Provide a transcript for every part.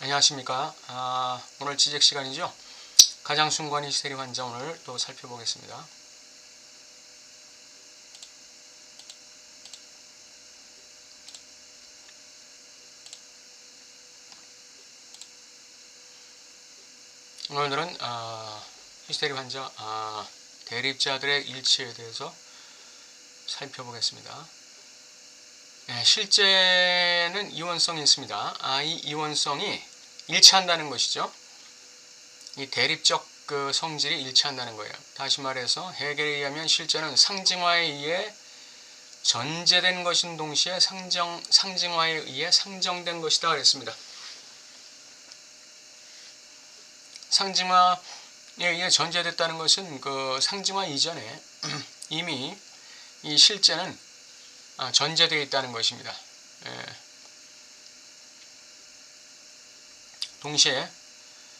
안녕하십니까. 아, 오늘 지적 시간이죠. 가장 순간 히스테리 환자 오늘 또 살펴보겠습니다. 오늘은 아, 히스테리 환자 아, 대립자들의 일치에 대해서 살펴보겠습니다. 네, 실제는 이원성이 있습니다. 아, 이 이원성이 일치한다는 것이죠. 이 대립적 그 성질이 일치한다는 거예요. 다시 말해서 해결에 의하면 실제는 상징화에 의해 전제된 것인 동시에 상정, 상징화에 의해 상정된 것이다 그랬습니다. 상징화에 의해 전제됐다는 것은 그 상징화 이전에 이미 이 실제는 아, 전제되어 있다는 것입니다. 예. 동시에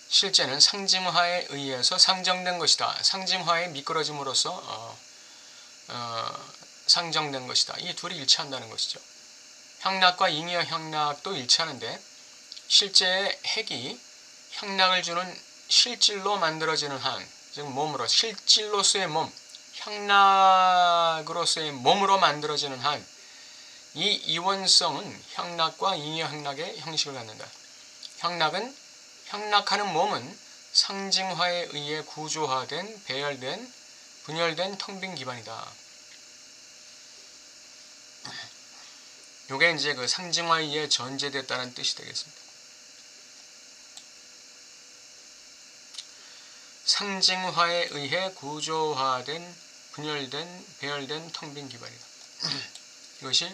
실제는 상징화에 의해서 상정된 것이다. 상징화에 미끄러짐으로써 어, 어, 상정된 것이다. 이 둘이 일치한다는 것이죠. 향락과 잉여 향락도 일치하는데 실제의 핵이 향락을 주는 실질로 만들어지는 한, 즉 몸으로 실질로서의 몸, 향락으로서의 몸으로 만들어지는 한, 이 이원성은 향락과 잉여 향락의 형식을 갖는다. 향락은 향락하는 몸은 상징화에 의해 구조화된, 배열된, 분열된 텅 빈 기반이다. 요게 이제 그 상징화에 의해 전제됐다는 뜻이 되겠습니다. 상징화에 의해 구조화된, 분열된, 배열된 텅 빈 기반이다. 이것이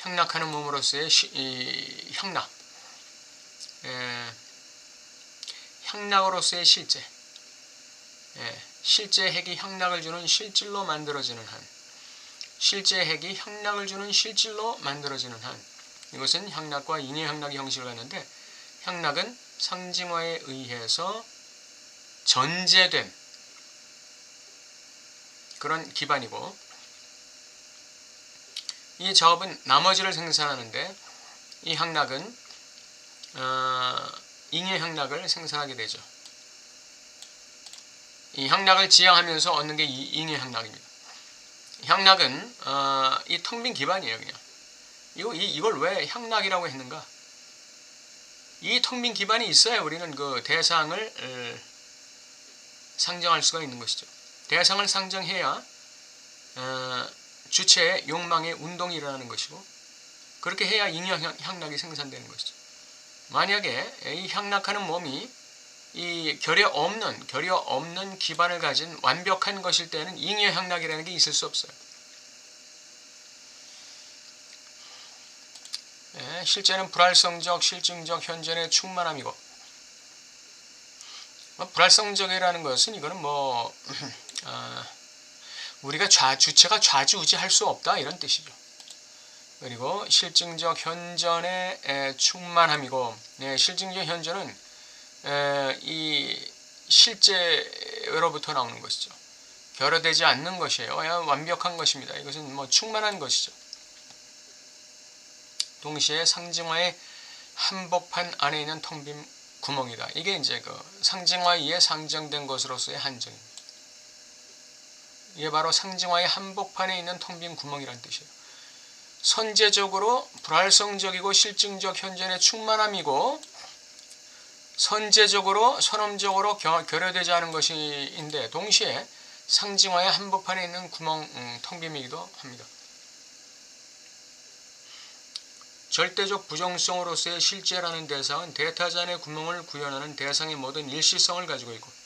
향락하는 몸으로서의 시, 이, 향락, 에, 향락으로서의 실제, 에, 실제 핵이 향락을 주는 실질로 만들어지는 한, 실제 핵이 향락을 주는 실질로 만들어지는 한, 이것은 향락과 인의 향락의 형식을 갖는데, 향락은 상징화에 의해서 전제된 그런 기반이고, 이 작업은 나머지를 생산하는데 이 향락은 어, 잉의 향락을 생산하게 되죠. 이 향락을 지향하면서 얻는 게 이 잉의 향락입니다. 향락은 어, 이 텅 빈 기반이에요, 그냥. 이거 이, 이걸 왜 향락이라고 했는가? 이 텅 빈 기반이 있어야 우리는 그 대상을 에, 상정할 수가 있는 것이죠. 대상을 상정해야 어, 주체의 욕망의 운동이 일어나는 것이고 그렇게 해야 잉여 향락이 생산되는 것이죠. 만약에 이 향락하는 몸이 이 결여 없는 결여 없는 기반을 가진 완벽한 것일 때는 잉여 향락이라는 게 있을 수 없어요. 예, 실제는 불활성적, 실증적, 현존의 충만함이고 뭐 불활성적이라는 것은 이거는 뭐 어, 우리가 좌, 주체가 좌지우지할 수 없다 이런 뜻이죠. 그리고 실증적 현존의 에, 충만함이고 네, 실증적 현존은 에, 이 실제로부터 나오는 것이죠. 결여되지 않는 것이에요. 완벽한 것입니다. 이것은 뭐 충만한 것이죠. 동시에 상징화의 한복판 안에 있는 텅 빈 구멍이다. 이게 이제 그 상징화에 상정된 것으로서의 한정입니다. 이게 바로 상징화의 한복판에 있는 텅 빈 구멍이라는 뜻이에요. 선제적으로 불활성적이고 실증적 현존의 충만함이고 선제적으로 선험적으로 결여되지 않은 것인데 동시에 상징화의 한복판에 있는 구멍 음, 텅빔이기도 합니다. 절대적 부정성으로서의 실제라는 대상은 대타잔의 구멍을 구현하는 대상의 모든 일시성을 가지고 있고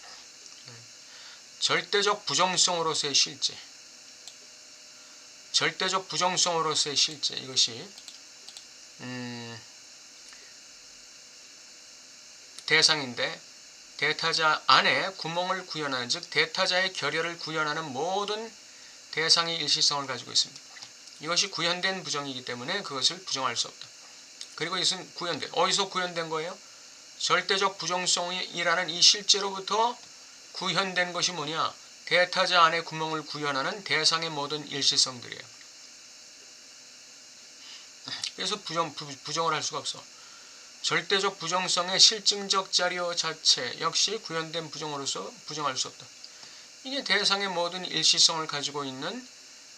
절대적 부정성으로서의 실제 절대적 부정성으로서의 실제 이것이 음, 대상인데 대타자 안에 구멍을 구현하는 즉 대타자의 결여를 구현하는 모든 대상의 일시성을 가지고 있습니다. 이것이 구현된 부정이기 때문에 그것을 부정할 수 없다. 그리고 이것은 구현된 어디서 구현된 거예요? 절대적 부정성이라는 이 실제로부터 구현된 것이 뭐냐? 대타자 안에 구멍을 구현하는 대상의 모든 일시성들이에요. 그래서 부정, 부, 정을할 수가 없어. 절대적 부정성의 실증적 자료 자체 역시 구현된 부정으로서 부정할 수 없다. 이게 대상의 모든 일시성을 가지고 있는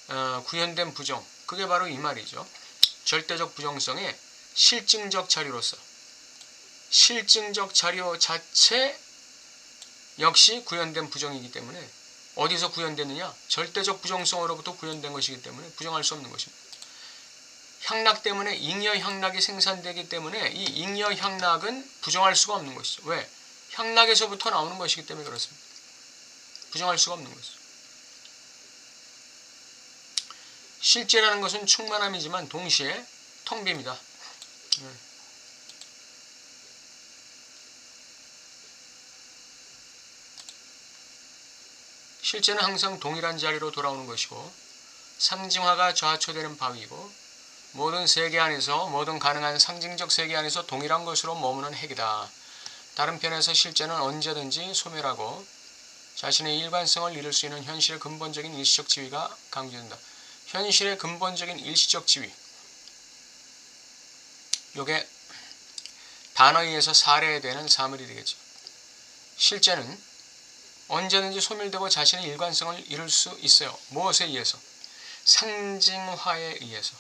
어, 구현된 부정. 그게 바로 이 말이죠. 절대적 부정성의 실증적 자료로서 실증적 자료 자체 역시 구현된 부정이기 때문에 어디서 구현됐느냐? 절대적 부정성으로부터 구현된 것이기 때문에 부정할 수 없는 것입니다. 향락 때문에 잉여 향락이 생산되기 때문에 이 잉여 향락은 부정할 수가 없는 것이죠. 왜? 향락에서부터 나오는 것이기 때문에 그렇습니다. 부정할 수가 없는 것이죠. 실제라는 것은 충만함이지만 동시에 텅비입니다. 네. 실제는 항상 동일한 자리로 돌아오는 것이고 상징화가 좌초되는 바위고 모든 세계 안에서 모든 가능한 상징적 세계 안에서 동일한 것으로 머무는 핵이다. 다른 편에서 실제는 언제든지 소멸하고 자신의 일관성을 잃을 수 있는 현실의 근본적인 일시적 지위가 강조된다. 현실의 근본적인 일시적 지위. 요게 단어에 의해서 사례되는 사물이 되겠죠. 실제는 언제든지 소멸되고 자신의 일관성을 잃을 수 있어요. 무엇에 의해서? 상징화에 의해서.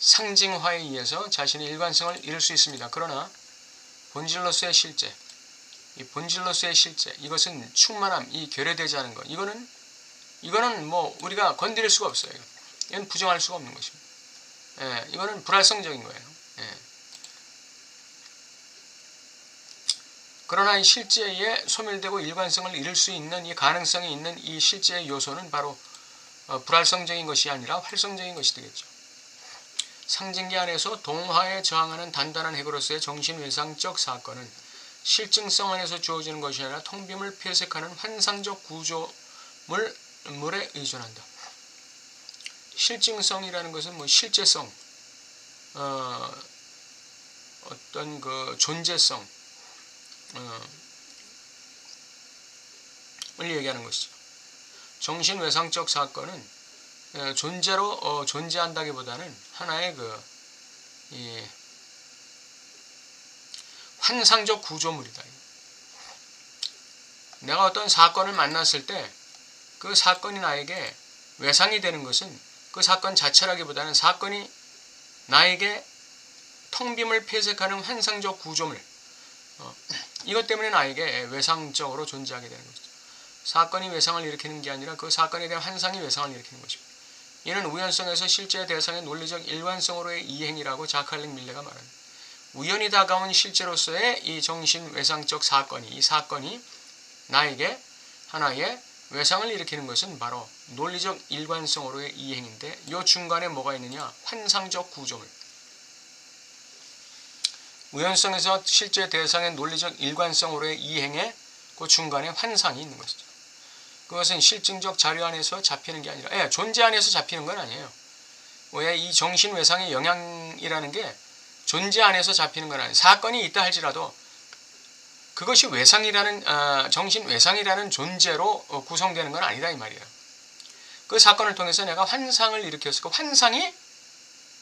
상징화에 의해서 자신의 일관성을 잃을 수 있습니다. 그러나 본질로서의 실제, 이 본질로서의 실제, 이것은 충만함, 이 결여되지 않은 것, 이거는 이거는 뭐 우리가 건드릴 수가 없어요. 이건 부정할 수가 없는 것입니다. 예, 이거는 불활성적인 거예요. 예. 그러나 이 실제에 소멸되고 일관성을 잃을 수 있는 이 가능성이 있는 이 실제의 요소는 바로 어, 불활성적인 것이 아니라 활성적인 것이 되겠죠. 상징계 안에서 동화에 저항하는 단단한 핵으로서의 정신외상적 사건은 실증성 안에서 주어지는 것이 아니라 통빔을 폐색하는 환상적 구조물 물에 의존한다. 실증성이라는 것은 뭐 실제성, 어, 어떤 그 존재성, 어, 을 얘기하는 것이죠. 정신 외상적 사건은 어, 존재로 어, 존재한다기보다는 하나의 그 이, 환상적 구조물이다. 내가 어떤 사건을 만났을 때 그 사건이 나에게 외상이 되는 것은 그 사건 자체라기보다는 사건이 나에게 텅 빔을 폐색하는 환상적 구조물 어, 이것 때문에 나에게 외상적으로 존재하게 되는 것이죠. 사건이 외상을 일으키는 게 아니라 그 사건에 대한 환상이 외상을 일으키는 것입니다. 이는 우연성에서 실제 대상의 논리적 일관성으로의 이행이라고 자칼링 밀레가 말합니다. 우연히 다가온 실제로서의 이 정신 외상적 사건이 이 사건이 나에게 하나의 외상을 일으키는 것은 바로 논리적 일관성으로의 이행인데 이 중간에 뭐가 있느냐 환상적 구조물 우연성에서 실제 대상의 논리적 일관성으로의 이행에 그 중간에 환상이 있는 것이죠. 그것은 실증적 자료 안에서 잡히는 게 아니라 예, 존재 안에서 잡히는 건 아니에요. 왜 이 정신 외상의 영향이라는 게 존재 안에서 잡히는 건 아니에요. 사건이 있다 할지라도 그것이 외상이라는 어, 정신 외상이라는 존재로 어, 구성되는 건 아니다 이 말이에요. 그 사건을 통해서 내가 환상을 일으켰을 그 환상이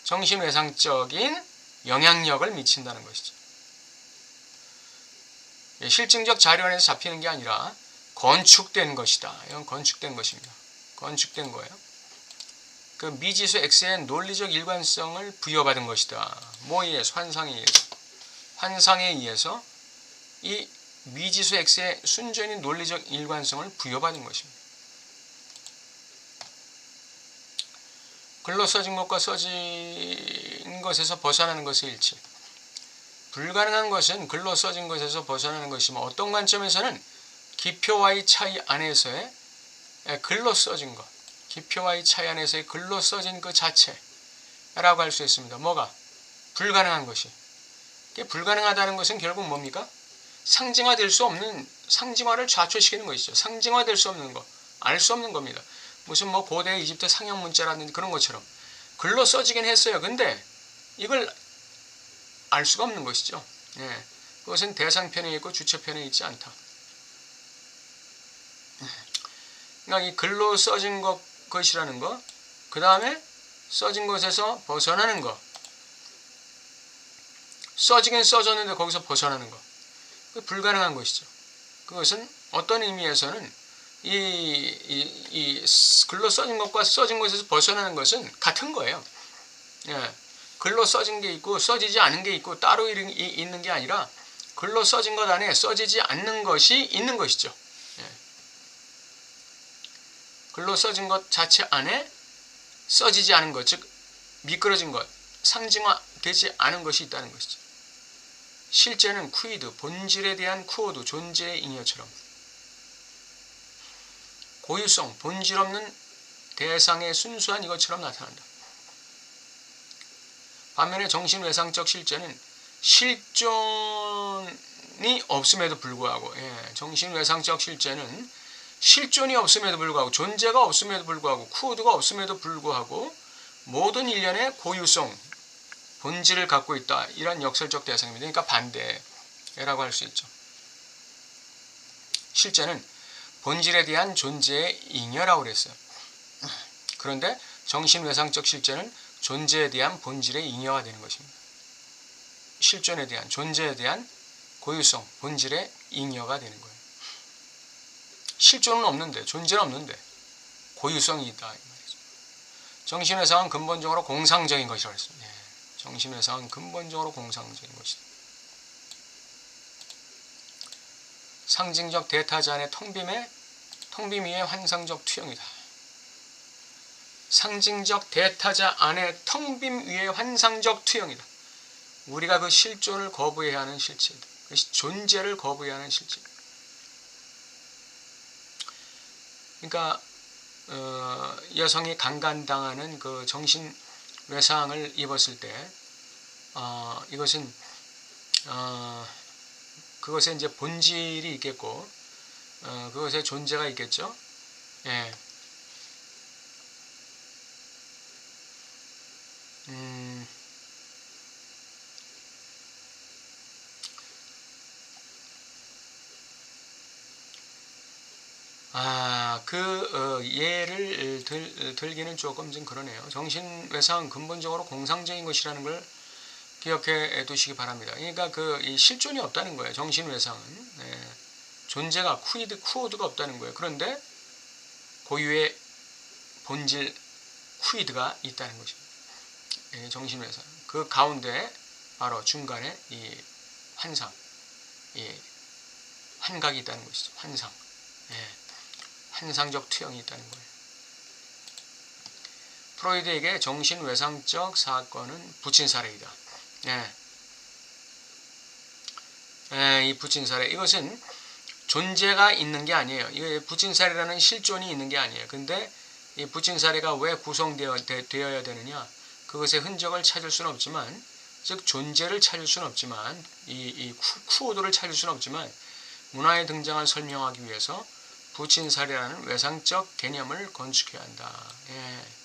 정신 외상적인 영향력을 미친다는 것이죠. 예, 실증적 자료 안에서 잡히는 게 아니라 건축된 것이다. 이건 건축된 것입니다. 건축된 거예요. 그 미지수 X의 논리적 일관성을 부여받은 것이다. 뭐에 의해서? 환상에 의해서. 환상에 의해서 이 미지수 X의 순전히 논리적 일관성을 부여받은 것입니다. 글로 써진 것과 써 진 것에서 벗어나는 것의 일치. 불가능한 것은 글로 써진 것에서 벗어나는 것이면 어떤 관점에서는 기표와의 차이 안에서의 글로 써진 것, 기표와의 차이 안에서의 글로 써진 그 자체라고 할 수 있습니다. 뭐가? 불가능한 것이. 불가능하다는 것은 결국 뭡니까? 상징화될 수 없는 상징화를 좌초시키는 것이죠. 상징화될 수 없는 것, 알 수 없는 겁니다. 무슨 뭐 고대 이집트 상형 문자라든지 그런 것처럼 글로 써지긴 했어요. 근데 이걸 알 수가 없는 것이죠. 예. 그것은 대상편에 있고 주체편에 있지 않다. 그러니까 이 글로 써진 것, 것이라는 것, 그 다음에 써진 것에서 벗어나는 것, 써지긴 써졌는데 거기서 벗어나는 거. 그 불가능한 것이죠. 그것은 어떤 의미에서는 이, 이, 이 글로 써진 것과 써진 것에서 벗어나는 것은 같은 거예요. 예. 글로 써진 게 있고 써지지 않은 게 있고 따로 있는 게 아니라 글로 써진 것 안에 써지지 않는 것이 있는 것이죠. 예. 글로 써진 것 자체 안에 써지지 않은 것, 즉 미끄러진 것, 상징화되지 않은 것이 있다는 것이죠. 실제는 쿠이드, 본질에 대한 쿠오드, 존재의 잉여처럼 고유성, 본질 없는 대상의 순수한 이것처럼 나타난다. 반면에 정신외상적 실제는 실존이 없음에도 불구하고 예, 정신외상적 실제는 실존이 없음에도 불구하고 존재가 없음에도 불구하고 쿠오드가 없음에도 불구하고 모든 일련의 고유성, 본질을 갖고 있다. 이런 역설적 대상입니다. 그러니까 반대라고 할 수 있죠. 실제는 본질에 대한 존재의 잉여라고 그랬어요. 그런데 정신외상적 실제는 존재에 대한 본질의 잉여가 되는 것입니다. 실존에 대한 존재에 대한 고유성, 본질의 잉여가 되는 거예요. 실존은 없는데 존재는 없는데 고유성이 있다 이 말이죠. 정신외상은 근본적으로 공상적인 것이라고 했습니다. 예. 정신외상은 근본적으로 공상적인 것이다. 상징적 대타자 안의 텅빔의 텅빔 위의 환상적 투영이다. 상징적 대타자 안의 텅빔 위의 환상적 투영이다. 우리가 그 실존을 거부해야 하는 실체다. 그 존재를 거부해야 하는 실체. 그러니까 어, 여성이 강간당하는 그 정신 외상을 입었을 때 어, 이것은 어, 그것에 이제 본질이 있겠고 어, 그것에 존재가 있겠죠. 예. 음, 아, 그 어, 예를 들, 들기는 조금 좀 그러네요. 정신 외상 근본적으로 공상적인 것이라는 걸 기억해 두시기 바랍니다. 그러니까 그이 실존이 없다는 거예요. 정신 외상은 네. 존재가 쿠이드 쿠오드가 없다는 거예요. 그런데 고유의 본질 쿠이드가 있다는 것입니다. 예, 정신 외상 그 가운데 바로 중간에 이 환상, 이 환각이 있다는 것이죠. 환상. 예. 환상적 투영이 있다는 거예요. 프로이드에게 정신외상적 사건은 부친 사례이다. 예. 예, 이 부친 사례 이것은 존재가 있는 게 아니에요. 이 부친 사례라는 실존이 있는 게 아니에요. 근데 이 부친 사례가 왜 구성되어야 되느냐? 그것의 흔적을 찾을 수는 없지만, 즉 존재를 찾을 수는 없지만, 이, 이 쿠, 오도를 찾을 수는 없지만, 문화에 등장한 설명하기 위해서 부친살이라는 외상적 개념을 건축해야 한다. 예.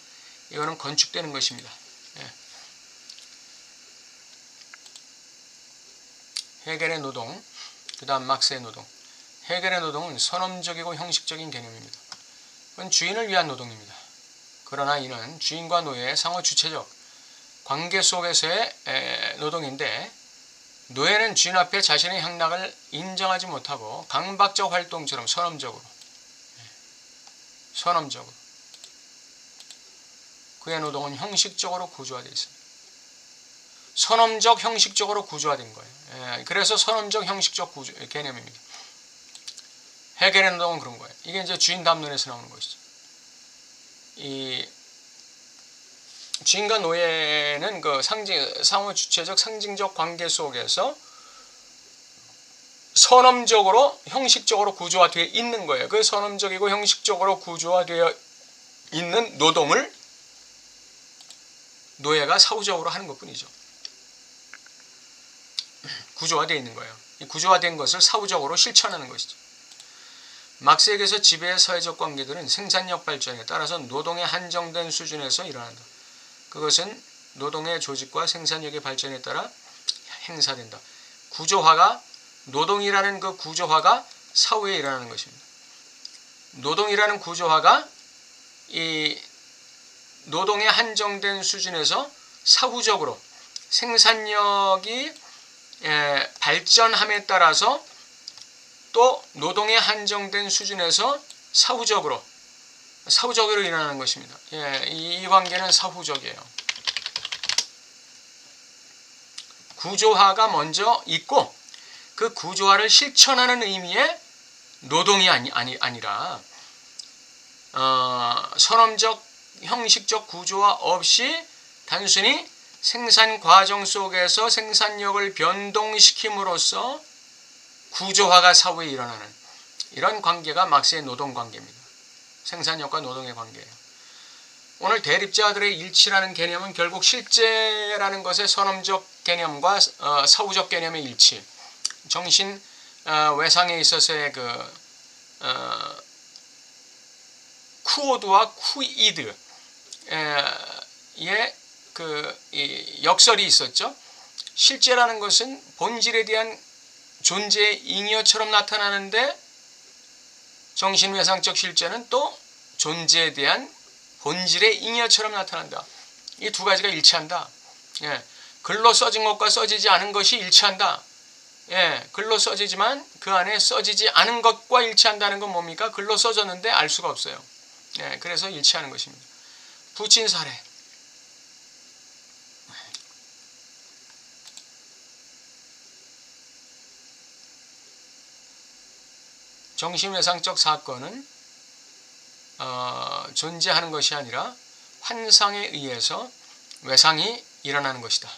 이거는 건축되는 것입니다. 예. 해겔의 노동, 그 다음 막스의 노동. 해겔의 노동은 선험적이고 형식적인 개념입니다. 그건 주인을 위한 노동입니다. 그러나 이는 주인과 노예의 상호 주체적 관계 속에서의 에, 노동인데 노예는 주인 앞에 자신의 향락을 인정하지 못하고 강박적 활동처럼 선험적으로 선험적으로 그의 노동은 형식적으로 구조화되어 있습니다. 선험적 형식적으로 구조화된 거예요. 예, 그래서 선험적 형식적 구조, 개념입니다. 해결의 노동은 그런 거예요. 이게 이제 주인 담론에서 나오는 것이죠. 이 주인과 노예는 그 상징 상호 주체적 상징적 관계 속에서 선험적으로 형식적으로 구조화되어 있는 거예요. 그 선험적이고 형식적으로 구조화되어 있는 노동을 노예가 사후적으로 하는 것뿐이죠. 구조화되어 있는 거예요. 이 구조화된 것을 사후적으로 실천하는 것이죠. 막스에게서 지배의 사회적 관계들은 생산력 발전에 따라서 노동의 한정된 수준에서 일어난다. 그것은 노동의 조직과 생산력의 발전에 따라 행사된다. 구조화가 노동이라는 그 구조화가 사후에 일어나는 것입니다. 노동이라는 구조화가 이 노동의 한정된 수준에서 사후적으로 생산력이 에, 발전함에 따라서 또 노동의 한정된 수준에서 사후적으로 사후적으로 일어나는 것입니다. 예, 이, 이 관계는 사후적이에요. 구조화가 먼저 있고 그 구조화를 실천하는 의미의 노동이 아니, 아니 아니라 어, 선험적 형식적 구조화 없이 단순히 생산 과정 속에서 생산력을 변동시킴으로써 구조화가 사후에 일어나는 이런 관계가 막스의 노동 관계입니다. 생산력과 노동의 관계예요. 오늘 대립자들의 일치라는 개념은 결국 실제라는 것의 선험적 개념과 어, 사후적 개념의 일치, 정신 어, 외상에 있어서의 그 어, 쿠오드와 쿠이드 의그 역설이 있었죠. 실제라는 것은 본질에 대한 존재의 잉여처럼 나타나는데 정신외상적 실제는 또 존재에 대한 본질의 잉여처럼 나타난다. 이 두 가지가 일치한다. 예, 글로 써진 것과 써지지 않은 것이 일치한다. 예, 글로 써지지만 그 안에 써지지 않은 것과 일치한다는 건 뭡니까? 글로 써졌는데 알 수가 없어요. 예, 그래서 일치하는 것입니다. 부친 사례. 정신외상적 사건은 어, 존재하는 것이 아니라 환상에 의해서 외상이 일어나는 것이다.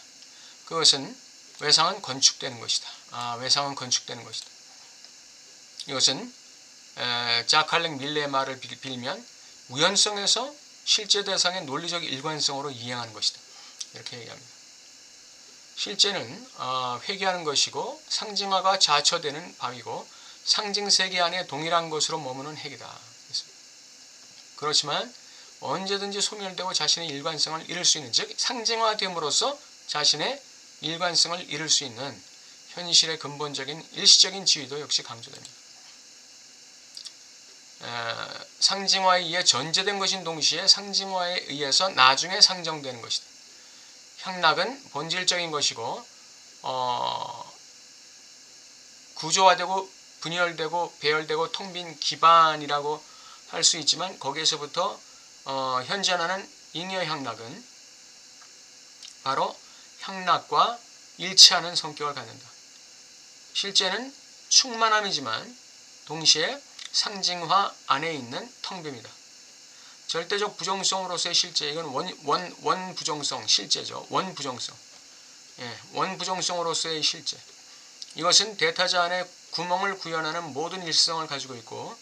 그것은 외상은 건축되는 것이다. 아, 외상은 건축되는 것이다. 이것은 에, 자칼렉 밀레의 말을 빌면 우연성에서 실제 대상의 논리적 일관성으로 이행하는 것이다. 이렇게 얘기합니다. 실제는 어, 회귀하는 것이고 상징화가 자처되는 밤이고 상징 세계 안에 동일한 것으로 머무는 핵이다. 그렇지만 언제든지 소멸되고 자신의 일관성을 잃을 수 있는 즉 상징화됨으로써 자신의 일관성을 잃을 수 있는 현실의 근본적인 일시적인 지위도 역시 강조됩니다. 에, 상징화에 의해 전제된 것인 동시에 상징화에 의해서 나중에 상정되는 것이다. 향락은 본질적인 것이고 어, 구조화되고 분열되고 배열되고 텅빈 기반이라고 할 수 있지만 거기에서부터 어, 현존하는 잉여 향락은 바로 향락과 일치하는 성격을 갖는다. 실제는 충만함이지만 동시에 상징화 안에 있는 텅빔이다. 절대적 부정성으로서의 실제 이건 원, 원, 원 부정성 실제죠. 원 부정성. 예, 원 부정성으로서의 실제. 이것은 대타자 안에 구멍을 구현하는 모든 일성을 가지고 있고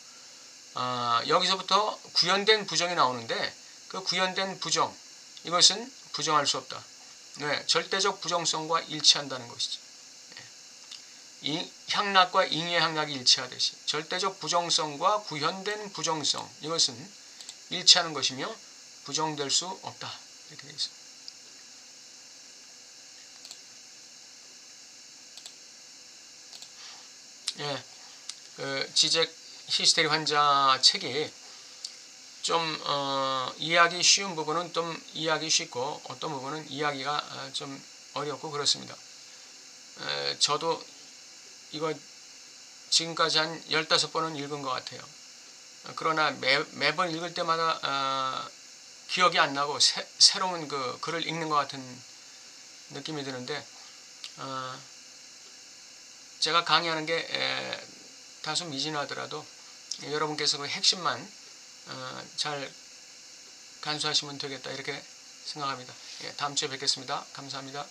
어, 여기서부터 구현된 부정이 나오는데 그 구현된 부정 이것은 부정할 수 없다. 네, 절대적 부정성과 일치한다는 것이죠. 네. 이 향락과 잉의 향락이 일치하듯이 절대적 부정성과 구현된 부정성 이것은 일치하는 것이며 부정될 수 없다. 이렇게 되어 있습니다. 예, 그 지적 히스테리 환자 책이 좀 어, 이해하기 쉬운 부분은 좀 이해하기 쉽고 어떤 부분은 이해하기가 어, 좀 어렵고 그렇습니다. 에, 저도 이거 지금까지 한 15번은 읽은 것 같아요. 그러나 매, 매번 읽을 때마다 어, 기억이 안 나고 새, 새로운 그 글을 읽는 것 같은 느낌이 드는데 어, 제가 강의하는 게 에, 다소 미진하더라도 여러분께서 그 핵심만 어, 잘 간수하시면 되겠다 이렇게 생각합니다. 예, 다음 주에 뵙겠습니다. 감사합니다.